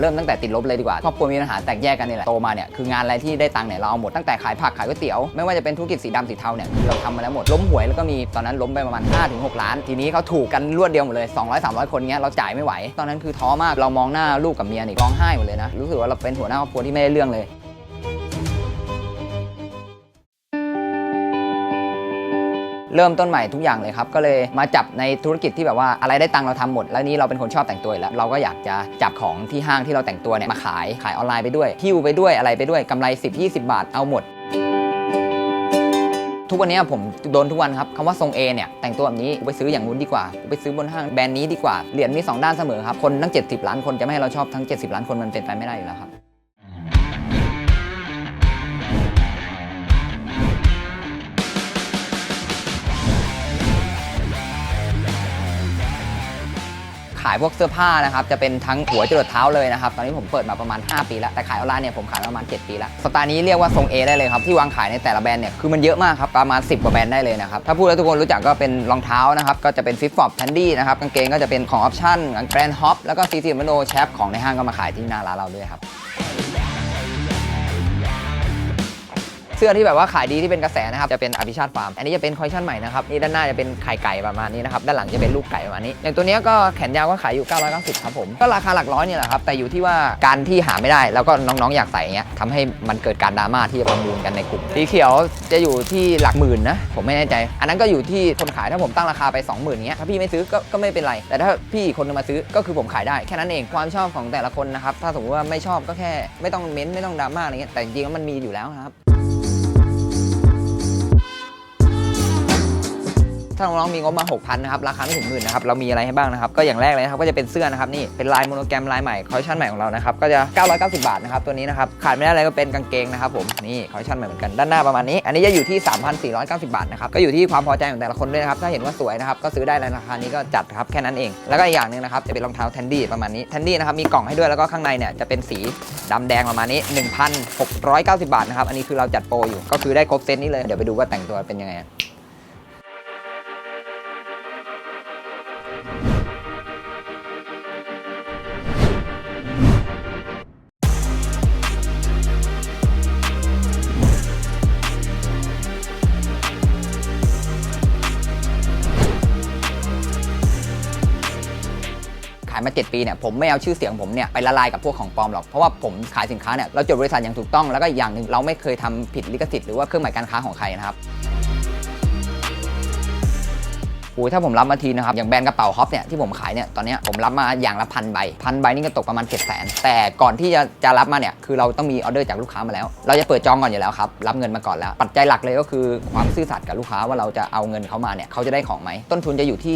เริ่มตั้งแต่ติดลบเลยดีกว่าครอบครัวมีปัญหาแตกแยกกันนี่แหละโตมาเนี่ยคืองานอะไรที่ได้ตังค์เนี่ยเราเอาหมดตั้งแต่ขายผักขายก๋วยเตี๋ยวไม่ว่าจะเป็นธุรกิจสีดำสีเทาเนี่ยคือเราทำมาแล้วหมดล้มหวยแล้วก็มีตอนนั้นล้มไปประมาณ5-6ล้าน ทีนี้เขาถูกกันรวดเดียวหมดเลย 200 300 คนเงี้ยเราจ่ายไม่ไหว ตอนนั้นคือท้อมากเรามองหน้าลูกกับเมียนี่ร้องไห้หมดเลยนะรู้สึกว่าเราเป็นหัวหน้าครอบครัวที่ไม่ได้เรื่องเลย เริ่มต้นใหม่ทุกอย่างเลยครับ ก็เลยมาจับในธุรกิจที่แบบว่าอะไรได้ตังค์เราทำหมด แล้วนี้เราเป็นคนชอบแต่งตัวแล้ว เราก็อยากจะจับของที่ห้างที่เราแต่งตัวเนี่ยมาขายขายออนไลน์ไปด้วยหิ้วไปด้วยอะไรไปด้วยกำไร 10 20 บาทเอาหมดทุกวันนี้ผมโดนทุกวันครับคำว่าทรง A เนี่ยแต่งตัวแบบนี้ไปซื้ออย่างนู้นดีกว่า ไปซื้อบนห้างแบรนด์นี้ดีกว่าเหรียญมีสองด้านเสมอครับ คนทั้ง 70 ล้านคนจะไม่ให้เราชอบทั้ง 70 ล้านคนมันเป็นไปไม่ได้อยู่แล้วครับ ขายพวกเสื้อผ้านะครับจะเป็นทั้งหัวจรดเท้าเลยนะครับตอนนี้ผมเปิดมาประมาณ 5 ปีแล้วแต่ขายออนไลน์เนี่ยผมขายมาประมาณ 7 ปีแล้วสไตล์นี้เรียกว่าทรง A ได้เลยครับที่วางขายในแต่ละแบรนด์เนี่ยคือมันเยอะมากครับประมาณ 10 กว่าแบรนด์ได้เลยนะครับถ้าพูดแล้วทุกคนรู้จักก็เป็นรองเท้านะครับก็จะเป็นฟิฟฟอปแทนดี้นะครับกางเกงก็จะเป็นของออปชั่นแกรนด์ฮอปแล้วก็ซีซีมโนแชปของในห้างก็มาขายที่หน้าร้านเราด้วยครับ เสื้อที่แบบว่าขายดีที่เป็นกระแสนะครับจะเป็นอภิชาติฟาร์ม อันนี้จะเป็นคอลเลคชันใหม่นะครับนี่ด้านหน้าจะเป็นไข่ไก่ประมาณนี้นะครับด้านหลังจะเป็นลูกไก่ประมาณนี้อย่างตัวเนี้ยก็แขนยาวก็ขายอยู่ 990ครับผมก็ราคาหลักร้อยเนี่ยแหละครับแต่อยู่ที่ว่าการที่หาไม่ได้แล้วก็น้องๆอยากใส่เงี้ยทำให้มันเกิดการดราม่าที่จะประมูลกันในกลุ่มสีเขียวจะอยู่ที่หลักหมื่นนะผมไม่แน่ใจ อันนั้นก็อยู่ที่คนขายถ้าผมตั้งราคาไป 20,000เงี้ยถ้าพี่ไม่ซื้อก็ก็ไม่เป็นไร แต่ถ้าพี่คนนึงมาซื้อก็คือผมขายได้แค่นั้นเองความชอบของแต่ละคนนะครับถ้าสมมติว่าไม่ชอบก็แค่ไม่ต้องเม้นไม่ต้องดราม่าอะไรเงี้ยแต่จริงๆมันมีอยู่แล้วครับ ถ้าน้องๆมีงบมา 6,000นะครับราคาไม่ถึงหมื่นนะครับเรามีอะไรให้บ้างนะครับก็อย่างแรกเลยนะครับก็จะเป็นเสื้อนะครับนี่เป็นลายโมโนแกรมลายใหม่คอลเลคชันใหม่ของเรานะครับก็จะ 990 บาทนะครับตัวนี้นะครับขาดไม่ได้เลยก็เป็นกางเกงนะครับผมนี่คอลเลคชันใหม่เหมือนกันด้านหน้าประมาณนี้ อันนี้จะอยู่ที่ 3,490 บาทนะครับก็อยู่ที่ความพอใจของแต่ละคนด้วยนะครับถ้าเห็นว่าสวยนะครับก็ซื้อได้ในราคานี้ก็จัดครับแค่นั้นเอง แล้วก็อีกอย่างหนึงนะครับจะเป็นรองเท้าแทนดี้ประมาณนี้แทนดี้นะครับมีกล่องให้ด้วยแล้วก็ข้างในเนี่ยจะเป็นสีดำแดงประมาณนี้ 1,690 บาทนะครับอันนี้คือเราจัดโปรอยู่ก็คือได้ครบเซตนี้เลยเดี๋ยวไปดูว่าแต่งตัวเป็นยังไงายมา 7 ปีเนี่ยผมไม่เอาชื่อเสียงผมเนี่ยไปละลายกับพวกของปลอมหรอก เพราะว่าผมขายสินค้าเนี่ยเราจดบริษัทอย่างถูกต้องแล้วก็อีกอย่างหนึ่งเราไม่เคยทำผิดลิขสิทธิ์หรือว่าเครื่องหมายการค้าของใครนะครับ โอ้ยถ้าผมรับมาทีนะครับ อย่างแบรนด์กระเป๋าฮอปเนี่ยที่ผมขายเนี่ยตอนนี้ผมรับมาอย่างละพันใบพันใบนี่ก็ตกประมาณ7 0 0 0 0 0แต่ก่อนที่จะจะรับมาเนี่ยคือเราต้องมีออเดอร์จากลูกค้ามาแล้ว เราจะเปิดจองก่อนอยู่แล้วครับรับเงินมาก่อนแล้ว ปัจจัยหลักเลยก็คือความซื่อสัตย์กับลูกค้าว่าเราจะเอาเงินเขามาเนี่ยเขาจะได้ของไหมต้นทุนจะอยู่ที่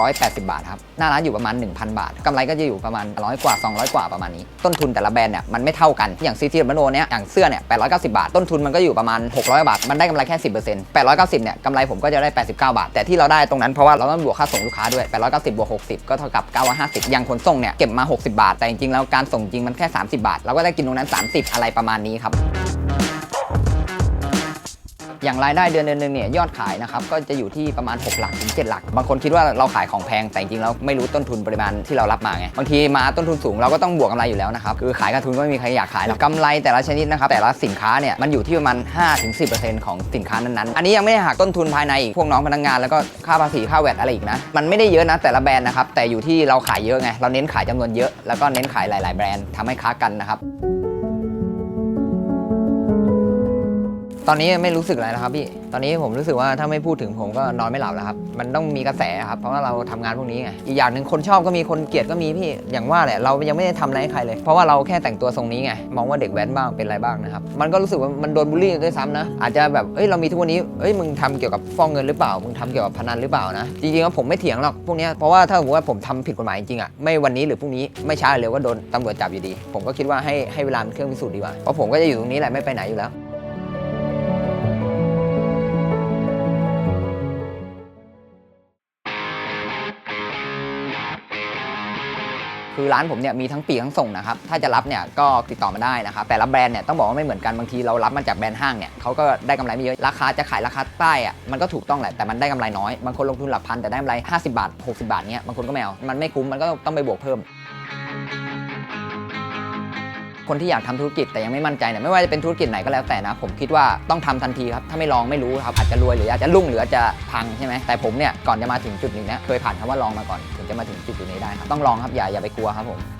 780 บาทครับหน้าร้านอยู่ประมาณ 1,000 บาทกำไรก็จะอยู่ประมาณ100กว่า 200 กว่าประมาณนี้ ต้นทุนแต่ละแบรนด์เนี่ยมันไม่เท่ากันอย่างซีทีมโนเนี่ยอย่างเสื้อเนี่ย890 บาท ต้นทุนมันก็อยู่ประมาณ 600 บาท มันได้กำไรแค่ 10% 890เนี่ยกำไรผมก็จะได้ 89 บาท แต่ที่เราได้ตรงนั้นเพราะว่าเราต้องบวกค่าส่งลูกค้าด้วย890บวก60 ก็เท่ากับ 950 อย่างขนส่งเนี่ยเก็บมา 60 บาท แต่จริงๆแล้วการส่งจริงมันแค่ 30 บาท เราก็ได้กินตรงนั้น 30 อะไรประมาณนี้ครับ อย่างรายได้เดือนเดือนหนึงเนี่ยยอดขายนะครับก็จะอยู่ที่ประมาณ 6 หลักถึง 7 หลัก บางคนคิดว่าเราขายของแพงแต่จริงๆแล้วไม่รู้ต้นทุนปริมาณที่เรารับมาไงบางทีมาต้นทุนสูงเราก็ต้องบวกกำไรอยู่แล้วนะครับคือขายขาดทุนก็ไม่มีใครอยากขายหรอกกำไรแต่ละชนิดนะครับแต่ละสินค้าเนี่ยมันอยู่ที่ประมาณ 5-10%ของสินค้านั้นๆ อันนี้ยังไม่ได้หักต้นทุนภายในอีกพวกน้องพนักงานแล้วก็ค่าภาษีค่าแวดอะไรอีกนะมันไม่ได้เยอะนะแต่ละแบรนด์นะครับแต่อยู่ที่เราขายเยอะไงเราเน้นขายจำนวนเยอะแล้วก็เน้นขายหลาย ๆ แบรนด์ทำให้ค้ากันนะครับ ตอนนี้ไม่รู้สึกอะไรแล้วครับพี่ ตอนนี้ผมรู้สึกว่าถ้าไม่พูดถึงผมก็นอนไม่หลับแล้วครับ มันต้องมีกระแสครับ เพราะว่าเราทำงานพวกนี้ไง อีกอย่างหนึ่งคนชอบก็มีคนเกลียดก็มีพี่ อย่างว่าแหละเรายังไม่ได้ทำอะไรให้ใครเลย เพราะว่าเราแค่แต่งตัวทรงนี้ไง มองว่าเด็กแว้นบ้างเป็นอะไรบ้างนะครับ มันก็รู้สึกว่ามันโดนบูลลี่ด้วยซ้ำนะ อาจจะแบบ เอ้ยเรามีทุกวันนี้ เอ้ยมึงทำเกี่ยวกับฟ้อกเงินหรือเปล่า มึงทำเกี่ยวกับพนันหรือเปล่านะ จริงๆแล้วผมไม่เถียงหรอกพวกนี้ เพราะว่าถ้าสมมติว่าผมทำผิดกฎหมายจริงๆอะ ไม่วันนี้หรือพรุ่งนี้ ไม่ช้าหรือเร็วก็โดนตำรวจจับอยู่ดี ผมก็คิดว่าให้ให้เวลาเป็นเครื่องพิสูจน์ดีกว่า เพราะผมก็จะอยู่ตรงนี้แหละไม่ไปไหนอยู่แล้ว คือร้านผมเนี่ยมีทั้งปีกทั้งส่งนะครับถ้าจะรับเนี่ยก็ติดต่อมาได้นะครับแต่ละแบรนด์เนี่ยต้องบอกว่าไม่เหมือนกันบางทีเรารับมาจากแบรนด์ห้างเนี่ยเขาก็ได้กำไรไม่เยอะราคาจะขายราคาใต้อะมันก็ถูกต้องแหละแต่มันได้กำไรน้อยบางคนลงทุนหลักพันแต่ได้กำไร 50 บาท 60 บาทเนี่ยบางคนก็ไม่เอามันไม่คุ้มมันก็ต้องไปบวกเพิ่ม คนที่อยากทำธุรกิจแต่ยังไม่มั่นใจเนี่ยไม่ว่าจะเป็นธุรกิจไหนก็แล้วแต่นะ ผมคิดว่าต้องทำทันทีครับ ถ้าไม่ลองไม่รู้ครับ อาจจะรวยหรืออาจจะรุ่งหรืออาจจะพังใช่ไหมแต่ผมเนี่ยก่อนจะมาถึงจุดนี้เนี่ยเคยผ่านคำว่าลองมาก่อนถึงจะมาถึงจุดนี้ได้ครับต้องลองครับอย่าอย่าไปกลัวครับผม